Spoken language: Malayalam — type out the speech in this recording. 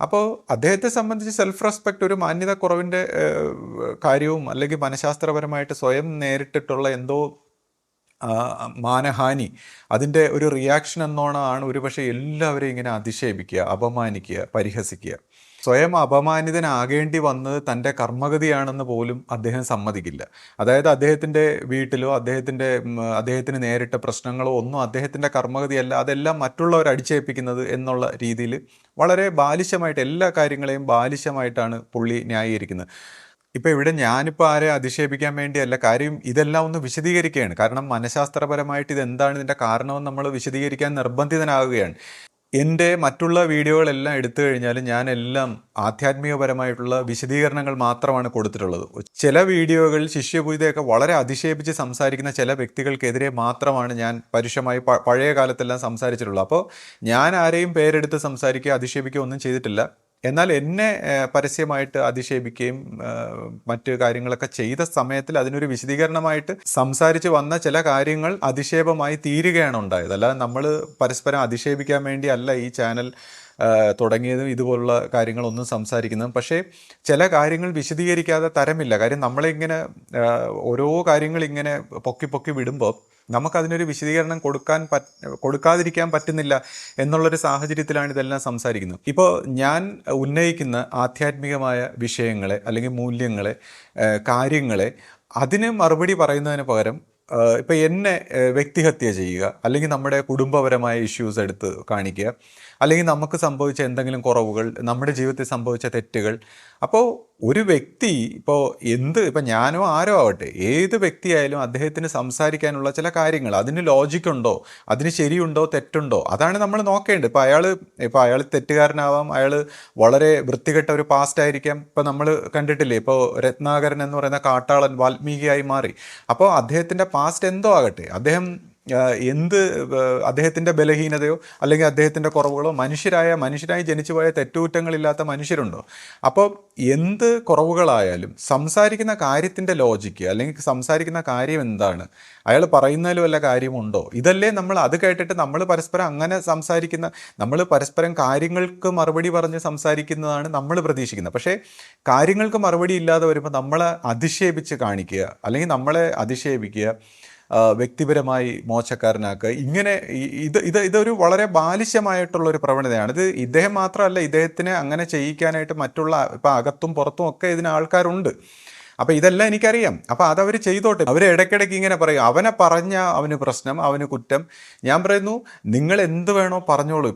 അപ്പോൾ അദ്ദേഹത്തെ സംബന്ധിച്ച് സെൽഫ് റെസ്പെക്റ്റ് ഒരു മാന്യത കുറവിന്റെ കാര്യവും അല്ലെങ്കിൽ മനഃശാസ്ത്രപരമായിട്ട് സ്വയം നേരിട്ടിട്ടുള്ള എന്തോ മാനഹാനി അതിന്റെ ഒരു റിയാക്ഷൻ എന്നോണമാണ് ഒരുപക്ഷെ എല്ലാവരെയും ഇങ്ങനെ അതിക്ഷേപിക്കുക അപമാനിക്കുക പരിഹസിക്കുക. സ്വയം അപമാനിതനാകേണ്ടി വന്നത് തന്റെ കർമ്മഗതിയാണെന്ന് പോലും അദ്ദേഹം സമ്മതിക്കില്ല. അതായത് അദ്ദേഹത്തിന്റെ വീട്ടിലോ അദ്ദേഹത്തിന്റെ അദ്ദേഹത്തിന് നേരിട്ട പ്രശ്നങ്ങളോ ഒന്നും അദ്ദേഹത്തിന്റെ കർമ്മഗതിയല്ല. അതെല്ലാം മറ്റുള്ളവർ അടിച്ചേൽപ്പിക്കുന്നത് എന്നുള്ള രീതിയിൽ വളരെ ബാലിശമായിട്ട് എല്ലാ കാര്യങ്ങളെയും ബാലിശമായിട്ടാണ് പുള്ളി ന്യായീകരിക്കുന്നത്. ഇപ്പം ഇവിടെ ഞാനിപ്പോൾ ആരെ അധിക്ഷേപിക്കാൻ വേണ്ടിയല്ല കാര്യം ഇതെല്ലാം ഒന്ന് വിശദീകരിക്കുകയാണ്. കാരണം മനഃശാസ്ത്രപരമായിട്ട് ഇത് എന്താണ് ഇതിന്റെ കാരണമെന്ന് നമ്മൾ വിശദീകരിക്കാൻ നിർബന്ധിതനാകുകയാണ്. എന്റെ മറ്റുള്ള വീഡിയോകളെല്ലാം എടുത്തു കഴിഞ്ഞാൽ ഞാൻ എല്ലാം ആധ്യാത്മികപരമായിട്ടുള്ള വിശദീകരണങ്ങൾ മാത്രമാണ് കൊടുത്തിട്ടുള്ളത്. ചില വീഡിയോകളിൽ ശിഷ്യപൂജയൊക്കെ വളരെ അതിശയിപ്പിച്ച് സംസാരിക്കുന്ന ചില വ്യക്തികൾക്കെതിരെ മാത്രമാണ് ഞാൻ പരുഷമായി പഴയ കാലത്തെല്ലാം സംസാരിച്ചിട്ടുള്ളത്. അപ്പോൾ ഞാൻ ആരെയും പേരെടുത്ത് സംസാരിക്കുക അധിക്ഷേപിക്കുകയോ ഒന്നും ചെയ്തിട്ടില്ല. എന്നാൽ എന്നെ പരസ്യമായിട്ട് അധിക്ഷേപിക്കുകയും മറ്റ് കാര്യങ്ങളൊക്കെ ചെയ്ത സമയത്തിൽ അതിനൊരു വിശദീകരണമായിട്ട് സംസാരിച്ച് വന്ന ചില കാര്യങ്ങൾ അധിക്ഷേപമായി തീരുകയാണ് ഉണ്ടായത്. അല്ലാതെ നമ്മൾ പരസ്പരം അധിക്ഷേപിക്കാൻ വേണ്ടിയല്ല ഈ ചാനൽ തുടങ്ങിയതും ഇതുപോലുള്ള കാര്യങ്ങളൊന്നും സംസാരിക്കുന്നതും. പക്ഷേ ചില കാര്യങ്ങൾ വിശദീകരിക്കാതെ തരമില്ല. കാര്യം നമ്മളിങ്ങനെ ഓരോ കാര്യങ്ങൾ ഇങ്ങനെ പൊക്കി പൊക്കി വിടുമ്പോൾ നമുക്കതിനൊരു വിശദീകരണം കൊടുക്കാൻ പറ്റ കൊടുക്കാതിരിക്കാൻ പറ്റുന്നില്ല എന്നുള്ളൊരു സാഹചര്യത്തിലാണ് ഇതെല്ലാം സംസാരിക്കുന്നത്. ഇപ്പോൾ ഞാൻ ഉന്നയിക്കുന്ന ആധ്യാത്മികമായ വിഷയങ്ങളെ അല്ലെങ്കിൽ മൂല്യങ്ങളെ കാര്യങ്ങളെ അതിന് മറുപടി പറയുന്നതിന് പകരം ഇപ്പം എന്നെ വ്യക്തിഹത്യ ചെയ്യുക അല്ലെങ്കിൽ നമ്മുടെ കുടുംബപരമായ ഇഷ്യൂസ് എടുത്ത് കാണിക്കുക അല്ലെങ്കിൽ നമുക്ക് സംഭവിച്ച എന്തെങ്കിലും കുറവുകൾ നമ്മുടെ ജീവിതത്തിൽ സംഭവിച്ച തെറ്റുകൾ. അപ്പോൾ ഒരു വ്യക്തി ഇപ്പോൾ എന്ത് ഇപ്പം ഞാനോ ആരോ ആവട്ടെ ഏത് വ്യക്തിയായാലും അദ്ദേഹത്തിന് സംസാരിക്കാനുള്ള ചില കാര്യങ്ങൾ അതിന് ലോജിക്കുണ്ടോ അതിന് ശരിയുണ്ടോ തെറ്റുണ്ടോ അതാണ് നമ്മൾ നോക്കേണ്ടത്. ഇപ്പോൾ അയാൾ ഇപ്പോൾ അയാൾ തെറ്റുകാരനാവാം അയാൾ വളരെ വൃത്തികെട്ട ഒരു പാസ്റ്റ് ആയിരിക്കാം. ഇപ്പോൾ നമ്മൾ കണ്ടിട്ടില്ലേ ഇപ്പോൾ രത്നാകരൻ എന്ന് പറയുന്ന കാട്ടാളൻ വാൽമീകിയായി മാറി. അപ്പോൾ അദ്ദേഹത്തിന്റെ പാസ്റ്റ് എന്തോ ആകട്ടെ അദ്ദേഹം എന്ത് അദ്ദേഹത്തിന്റെ ബലഹീനതയോ അല്ലെങ്കിൽ അദ്ദേഹത്തിന്റെ കുറവുകളോ മനുഷ്യരായ മനുഷ്യരായി ജനിച്ചുപോയ തെറ്റുകുറ്റങ്ങളില്ലാത്ത മനുഷ്യരുണ്ടോ? അപ്പോൾ എന്ത് കുറവുകളായാലും സംസാരിക്കുന്ന കാര്യത്തിന്റെ ലോജിക്ക് അല്ലെങ്കിൽ സംസാരിക്കുന്ന കാര്യം എന്താണ്? അയാൾ പറയുന്നതിൽ വല്ല കാര്യമുണ്ടോ? ഇതല്ലേ നമ്മൾ അത് കേട്ടിട്ട് നമ്മൾ പരസ്പരം അങ്ങനെ സംസാരിക്കുന്ന നമ്മൾ പരസ്പരം കാര്യങ്ങൾക്ക് മറുപടി പറഞ്ഞ് സംസാരിക്കുന്നതാണ് നമ്മൾ പ്രതീക്ഷിക്കുന്നത്. പക്ഷേ കാര്യങ്ങൾക്ക് മറുപടി ഇല്ലാതെ വരുമ്പോൾ നമ്മളെ അധിക്ഷേപിച്ച് കാണിക്കുക അല്ലെങ്കിൽ നമ്മളെ അധിക്ഷേപിക്കുക വ്യക്തിപരമായി മോശക്കാരനാക്കുക. ഇങ്ങനെ ഇത് ഇത് ഇതൊരു വളരെ ബാലിശ്യമായിട്ടുള്ള ഒരു പ്രവണതയാണ്. ഇത് ഇദ്ദേഹം മാത്രമല്ല ഇദ്ദേഹത്തിന് അങ്ങനെ ചെയ്യിക്കാനായിട്ട് മറ്റുള്ള ഇപ്പം അകത്തും പുറത്തും ഒക്കെ ഇതിന് ആൾക്കാരുണ്ട്. അപ്പോൾ ഇതെല്ലാം എനിക്കറിയാം. അപ്പം അതവർ ചെയ്തോട്ടെ. അവർ ഇടയ്ക്കിടയ്ക്ക് ഇങ്ങനെ പറയും. അവനെ പറഞ്ഞ അവന് പ്രശ്നം അവന് കുറ്റം. ഞാൻ പറയുന്നു നിങ്ങൾ എന്ത് വേണോ പറഞ്ഞോളൂ.